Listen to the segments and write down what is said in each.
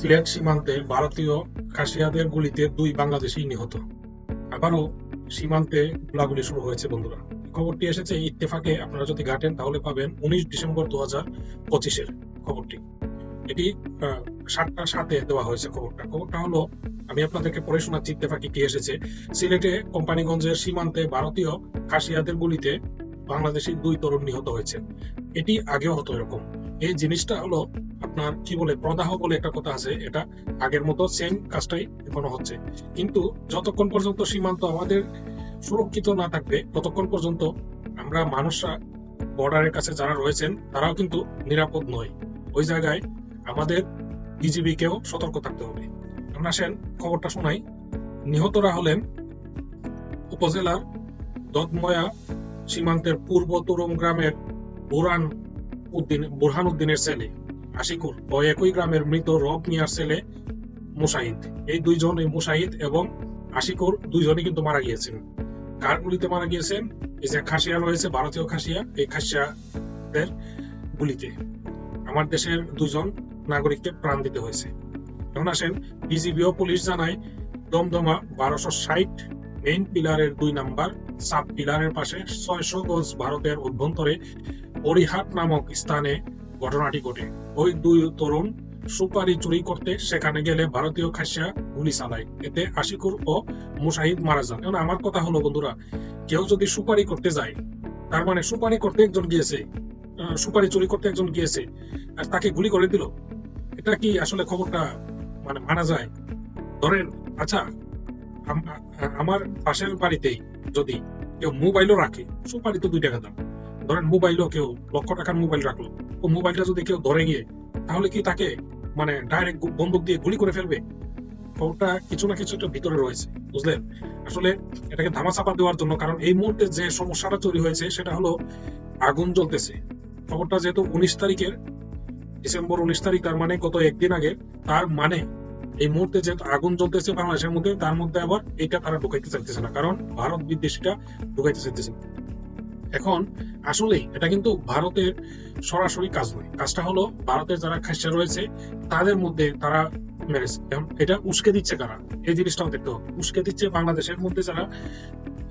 সিলেট সীমান্তে ভারতীয় খাসিয়াদের গুলিতে দুই বাংলাদেশি নিহত। আবারও সীমান্তে গোলাগুলি শুরু হয়েছে বন্ধুরা। খবরটি এসেছে ইত্তেফাকে, আপনারা যদি ঘাটেন তাহলে পাবেন উনিশ ডিসেম্বর দু হাজার পঁচিশের খবরটি। এটি সাতটা সাথে দেওয়া হয়েছে খবরটা। খবরটা হলো, আমি আপনাদেরকে পড়ে শোনাচ্ছি ইত্তেফাকে কি এসেছে। সিলেটে কোম্পানিগঞ্জের সীমান্তে ভারতীয় খাসিয়াদের গুলিতে বাংলাদেশি দুই তরুণ নিহত হয়েছে। এটি আগেও হতো এরকম। এই জিনিসটা হলো আপনার কি বলে প্রদাহ বলে একটা কথা আছে, এটা আগের মতো সেম কাজটাই এখনও হচ্ছে। কিন্তু যতক্ষণ পর্যন্ত সীমান্ত আমাদের সুরক্ষিত না থাকবে, ততক্ষণ পর্যন্ত আমরা মানুষরা বর্ডারের কাছে যারা রয়েছেন, তারাও কিন্তু নিরাপদ নয়। ওই জায়গায় আমাদের বিজিবি কেও সতর্ক থাকতে হবে। আমরা আসেন খবরটা শোনাই। নিহতরা হলেন উপজেলার দদময়া সীমান্তের পূর্ব তুরম গ্রামের বুরান উদ্দিন, বুরহান উদ্দিনের ছেলে। আশিকুর ও একই গ্রামের মৃত রব মিয়ার ছেলে মুসাহিদ। এই দুইজন, এই মুসাহিদ এবং আশিকুর দুইজনই কিন্তু মারা গিয়েছেন। কার গুলিতে মারা গিয়েছেন? এই যে খাসিয়া রয়েছে, ভারতীয় খাসিয়া, এই খাসিয়াদের গুলিতে। আমার দেশের দুজন নাগরিককে প্রাণ দিতে হয়েছে। এখন আসেন বিজিবি ও পুলিশ জানায়, দমদমা বারোশো ষাট মেইন পিলারের দুই নাম্বার সাব পিলারের পাশে ছয়শো গজ ভারতের অভ্যন্তরে হরিহাট নামক স্থানে ঘটনাটি ঘটে। ওই দুই তরুণ সুপারি চুরি করতে সেখানে গেলে ভারতীয় খাসিয়া গুলি চালায়। এতে আশিকুর ও মুশাহিদ মারা যান। এখন আমার কথা হলো, বন্ধুরা, কেউ যদি সুপারি করতে যায়, তার মানে সুপারি করতে একজন গিয়েছে সুপারি চুরি করতে একজন গিয়েছে, আর তাকে গুলি করে দিল, এটা কি আসলে খবরটা মানে মানা যায়? ধরেন আচ্ছা আমার পাশের বাড়িতেই যদি কেউ মোবাইলও রাখে সুপারি দুই টাকা দাম। ধরেন মোবাইলও কেউ লক্ষ টাকার মোবাইল রাখল। ও মোবাইলটা যদি কেউ ধরে গিয়ে তাহলে কি তাকে মানে ডাইরেক্ট বন্দুক দিয়ে গুলি করে ফেলবে? খবরটা কিছু না কিছু একটা ভিতরে রয়েছে, বুঝলেন? আসলে এটাকে ধামাচাপা দেওয়ার জন্য, কারণ এই মুহূর্তে যে সমস্যাটা তৈরি হয়েছে, সেটা হলো আগুন জ্বলতেছে। খবরটা যেহেতু উনিশ তারিখের, ডিসেম্বর উনিশ তারিখ, তার মানে গত একদিন আগে, তার মানে এই মুহূর্তে যে আগুন জ্বলতেছে বাংলাদেশের মধ্যে, তার মধ্যে আবার এটা তারা ঢুকাইতে চাইতেছে না, কারণ ভারত বিদ্বেষীটা ঢুকাইতে চাইতেছে। এখন আসলেই এটা কিন্তু ভারতের সরাসরি কাজ নয়। কাজটা হলো ভারতের যারা খাসিয়া রয়েছে, তাদের মধ্যে তারা মেরেছে। এটা উস্কে দিচ্ছে কারা? এই জিনিসটাও দেখতে হবে। উস্কে দিচ্ছে বাংলাদেশের মধ্যে যারা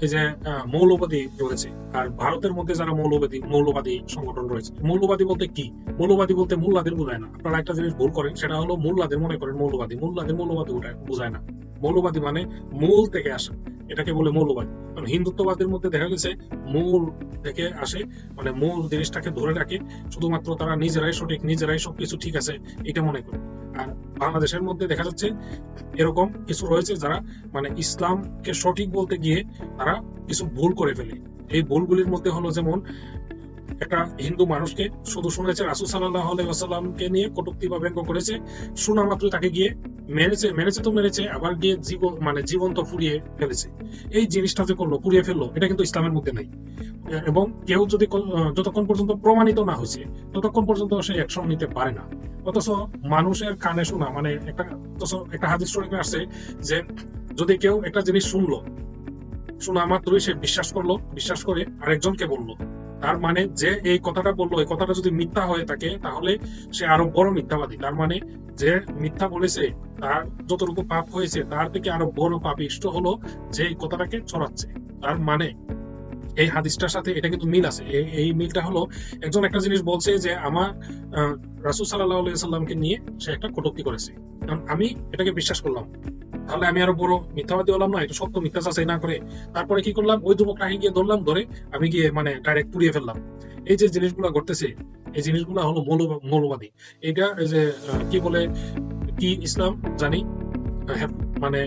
এই যে মৌলবাদী রয়েছে আর ভারতের মধ্যে যারা মৌলবাদী মৌলবাদী সংগঠন রয়েছে, মৌলবাদী বলতে কি? মৌলবাদী বলতে মোল্লাদের বোঝায় না। আপনারা একটা জিনিস ভুল করেন, সেটা হলো মোল্লাদের মনে করেন মৌলবাদী। মোল্লাদের মৌলবাদী বোঝায় না। মৌলবাদী মানে মূল থেকে আসা। এটাকে বলে মৌলবাদী। কারণ হিন্দুত্ববাদের মধ্যে দেখা গেছে, মূল থেকে আসে মানে মূল জিনিসটাকে ধরে রাখে, শুধুমাত্র তারা নিজেরাই সঠিক, নিজেরাই সবকিছু ঠিক আছে, এটা মনে করে। আর বাংলাদেশের মধ্যে দেখা যাচ্ছে এরকম কিছু রয়েছে যারা মানে ইসলামকে সঠিক বলতে গিয়ে তারা কিছু ভুল করে ফেলে। এই ভুলগুলির মধ্যে হলো যেমন, একটা হিন্দু মানুষকে শুধু শুনেছে রাসুল সাল্লাহ আলাইসাল্লামকে নিয়ে কটুক্তি বা ব্যঙ্গ করেছে শোনা মাত্র তাকে গিয়ে মেরেছে মেরেছে তো মেরেছে, আবার গিয়ে জীবন মানে জীবন্ত পুড়িয়ে ফেলেছে। এই জিনিসটা যে করল পুড়িয়ে ফেলল, এটা কিন্তু ইসলামের মধ্যে নাই। এবং কেউ যদি যতক্ষণ পর্যন্ত প্রমাণিত না হয়েছে, ততক্ষণ পর্যন্ত সে অ্যাকশন নিতে পারে না। অথচ মানুষের কানে শোনা মানে একটা, অথচ একটা হাদিস শরীফে আসছে যে, যদি কেউ একটা জিনিস শুনলো, শোনা মাত্রই সে বিশ্বাস করল, বিশ্বাস করে আরেকজনকে বলল। তার মানে যে এই কথাটা বলল, এই কথাটা যদি মিথ্যা হয়ে থাকে, তাহলে সে আরও বড় মিথ্যাবাদী। তার মানে যে মিথ্যা বলেছে, তার যতটুকু পাপ হয়েছে, তার থেকে আরও বড় পাপ ইষ্ট হলো যে এই কথাটাকে ছড়াচ্ছে। তার মানে এই হাদিসটার সাথে এটা কিন্তু মিল আছে। এই- মিলটা হলো, একজন একটা জিনিস বলছে যে আমার রাসুল সাল্লাহ সাল্লামকে নিয়ে সে একটা কটুক্তি করেছে। কারণ আমি এটাকে বিশ্বাস করলাম। তাহলে আমি আরও বড় মিথ্যাবাদী হলাম না এটা সত্য মিথ্যা যাচাই না করে। তারপরে কি করলাম? ওই যুবকটাকে গিয়ে ধরলাম ধরে আমি গিয়ে মানে ডাইরেক্ট পুড়িয়ে ফেললাম। এই যে জিনিসগুলো ঘটতেছে এই জিনিসগুলো হলো মৌলবাদী। এটা এই যে কি বলে কি ইসলাম জানি হ্যাঁ, মানে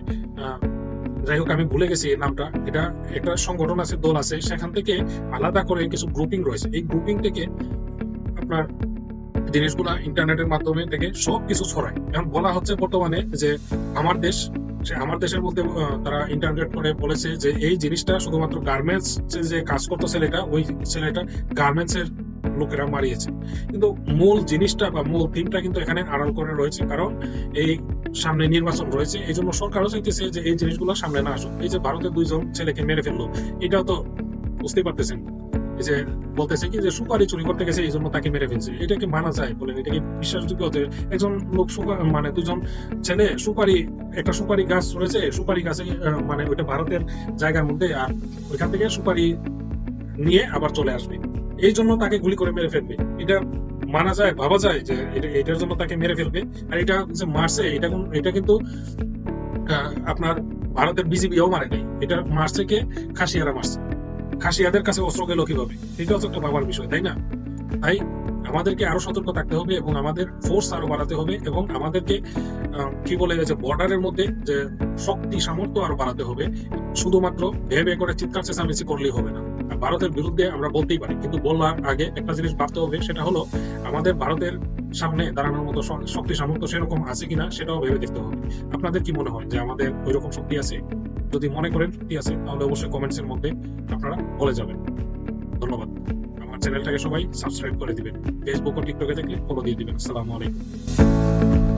যাই হোক আমি ভুলে গেছি এই নামটা। এটা একটা সংগঠন আছে দল আছে সেখান থেকে আলাদা করে কিছু গ্রুপিং রয়েছে। এই গ্রুপিং থেকে আপনার জিনিসগুলা ইন্টারনেটের মাধ্যমে থেকে সব কিছু ছড়ায়। এখন বলা হচ্ছে বর্তমানে যে আমার দেশ সে আমার দেশের মধ্যে তারা ইন্টারনেট করে, বলেছে যে এই জিনিসটা শুধুমাত্র গার্মেন্টস যে কাজ করতো ছেলেটা, ওই ছেলেটা গার্মেন্টস এর লোকেরা মারিয়েছে। কিন্তু মূল জিনিসটা বা মূল থিমটা কিন্তু এখানে আড়াল করে রয়েছে, কারণ এই সামনে নির্বাচন রয়েছে, এই জন্য সরকারও চাইতেছে যে এই জিনিসগুলো সামনে না আসুক। এই যে ভারতের দুইজন ছেলেকে মেরে ফেলল, এটাও তো বুঝতেই পারতেছেন। যে বলতেছে কি যে সুপারি চুরি করতে গেছে এই জন্য তাকে মেরে ফেলছে। এটা কি মানা যায় বলেন এটা কি বিশ্বাসযোগ্য যে একজন লোক মানে দুজন ছেলে সুপারি, একটা সুপারি গাছ রয়েছে সুপারি গাছে মানে ওইটা ভারতের জায়গার মধ্যে, আর ওইখান থেকে সুপারি নিয়ে আবার চলে আসবে। এই জন্য তাকে গুলি করে মেরে ফেলবে। এটা মানা যায়, ভাবা যায় যে এটার জন্য তাকে মেরে ফেলবে। আর এটা যে মারছে, এটা এটা কিন্তু আপনার ভারতের বিজিবিও মারে নাই। এটা মারছে কে? খাসিয়ারা মারছে। খাসিয়াদের কাছে অস্ত্র গেল কীভাবে? এটা হচ্ছে একটা ভাবার বিষয়, তাই না? তাই আমাদেরকে আরও সতর্ক থাকতে হবে এবং আমাদের ফোর্স আরও বাড়াতে হবে এবং আমাদেরকে কি বলে যে বর্ডারের মধ্যে যে শক্তি, সামর্থ্য আরও বাড়াতে হবে। শুধুমাত্র ভেবে করে চিৎকার চেঁচামেচি করলেই হবে না। ভারতের বিরুদ্ধে আমরা বলতেই পারি। কিন্তু বলার আগে একটা জিনিস ভাবতে হবে, সেটা হলো আমাদের ভারতের সামনে দাঁড়ানোর মতো শক্তি, সামর্থ্য সেরকম আছে কিনা, সেটাও ভেবে দেখতে হবে। আপনাদের কি মনে হয় যে আমাদের ওই রকম শক্তি আছে? যদি মনে করেন সত্যি আছে, তাহলে অবশ্যই কমেন্টসের মধ্যে আপনারা বলে যাবেন। ধন্যবাদ। আমার চ্যানেলটাকে সবাই সাবস্ক্রাইব করে দিবেন। ফেসবুক ও টিকটকে দেখলে ফলো দিয়ে দিবেন। আসসালামু আলাইকুম।